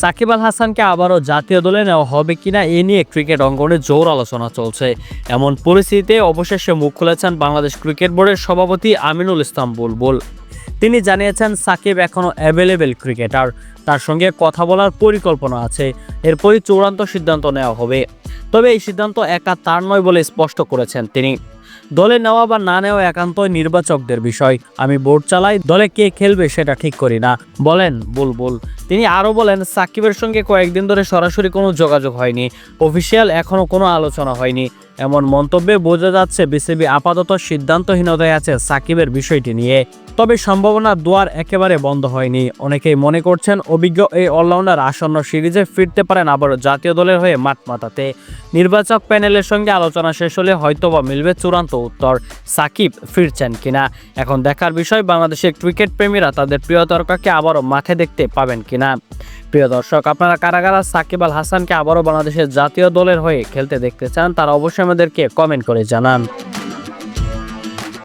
সাকিব আল হাসানকে আবারও জাতীয় দলে নেওয়া হবে কিনা এ নিয়ে ক্রিকেট অঙ্গনে জোর আলোচনা চলছে। এমন পরিস্থিতিতে অবশেষে মুখ খুলেছেন বাংলাদেশ ক্রিকেট বোর্ডের সভাপতি আমিনুল ইসলাম বুলবুল। তিনি জানিয়েছেন, সাকিব এখনও অ্যাভেলেবেল ক্রিকেটার তার সঙ্গে কথা বলার পরিকল্পনা আছে। এরপরই চূড়ান্ত সিদ্ধান্ত নেওয়া হবে। তবে এই সিদ্ধান্ত একা তার নয় বলে স্পষ্ট করেছেন তিনি। দলে নেওয়া বা না নেওয়া একান্তই নির্বাচকদের বিষয়। আমি বোর্ড চালাই, দলে কে খেলবে সেটা ঠিক করি না। বলেন, বুলবুল। তিনি আরও বলেন, সাকিবের সঙ্গে কয়েকদিন ধরে সরাসরি কোনো যোগাযোগ হয়নি। অফিসিয়াল এখনও কোনো আলোচনা হয়নি। এমন মন্তব্যে বোঝা যাচ্ছে বিসিবি আপাতত সিদ্ধান্তহীনতায় আছে সাকিবের বিষয়টি নিয়ে। তবে সম্ভাবনা দুয়ার একেবারে বন্ধ হয়নি। অনেকেই মনে করছেন অভিজ্ঞ এই অলরাউন্ডার আসন্ন সিরিজে ফিরতে পারেন আবার জাতীয় দলের হয়ে মাঠ মাতাতে। নির্বাচক প্যানেলের সঙ্গে আলোচনা শেষ হলে হয়তোবা মিলবে চূড়ান্ত উত্তর। সাকিব ফিরছেন কিনা? এখন দেখার বিষয়, বাংলাদেশের ক্রিকেট প্রেমীরা তাদের প্রিয় তারকাকে আবারও মাঠে দেখতে পাবেন কিনা? প্রিয় দর্শক, আপনারা কারা কারা সাকিব আল হাসানকে আবারও বাংলাদেশের জাতীয় দলের হয়ে খেলতে দেখতে চান, তারা অবশ্যই আমাদেরকে কমেন্ট করে জানান।